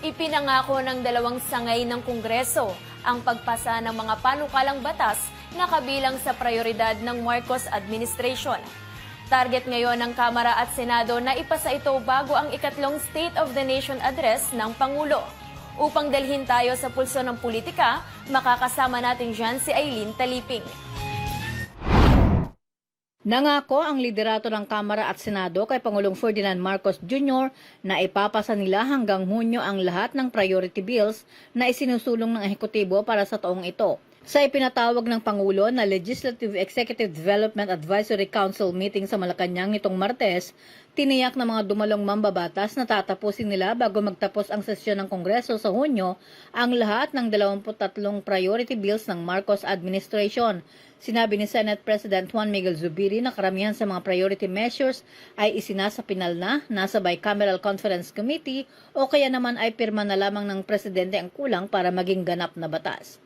Ipinangako ng dalawang sangay ng Kongreso ang pagpasa ng mga panukalang batas na kabilang sa prioridad ng Marcos administration. Target ngayon ng Kamara at Senado na ipasa ito bago ang ikatlong State of the Nation address ng Pangulo. Upang dalhin tayo sa pulso ng politika, makakasama natin dyan si Aileen Taliping. Nangako ang liderato ng Kamara at Senado kay Pangulong Ferdinand Marcos Jr. na ipapasa nila hanggang Hunyo ang lahat ng priority bills na isinusulong ng ehekutibo para sa taong ito. Sa ipinatawag ng Pangulo na Legislative Executive Development Advisory Council meeting sa Malacanang nitong Martes, tiniyak ng mga dumalong mambabatas na tatapusin nila bago magtapos ang sesyon ng Kongreso sa Hunyo ang lahat ng 23 priority bills ng Marcos administration. Sinabi ni Senate President Juan Miguel Zubiri na karamihan sa mga priority measures ay isinasa pinal na, nasa bicameral conference committee o kaya naman ay pirma na lamang ng presidente ang kulang para maging ganap na batas.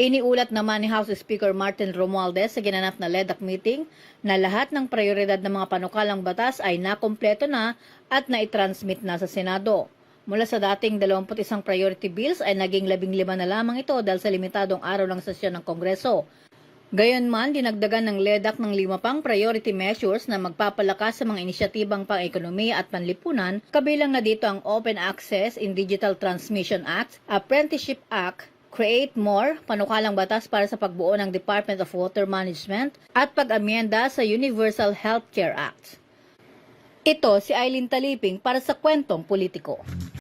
Iniulat naman ni House Speaker Martin Romualdez sa ginanap na LEDAC meeting na lahat ng prioridad ng mga panukalang batas ay nakompleto na at naitransmit na sa Senado. Mula sa dating 21 priority bills ay naging 15 na lamang ito dahil sa limitadong araw ng sesyon ng Kongreso. Gayunman, dinagdagan ng LEDAC ng lima pang priority measures na magpapalakas sa mga inisyatibang pang-ekonomiya at panlipunan, kabilang na dito ang Open Access in Digital Transmission Act, Apprenticeship Act, Create More, panukalang batas para sa pagbuo ng Department of Water Management, at pag-amyenda sa Universal Healthcare Act. Ito si Eileen Taliping para sa Kwentong Politiko.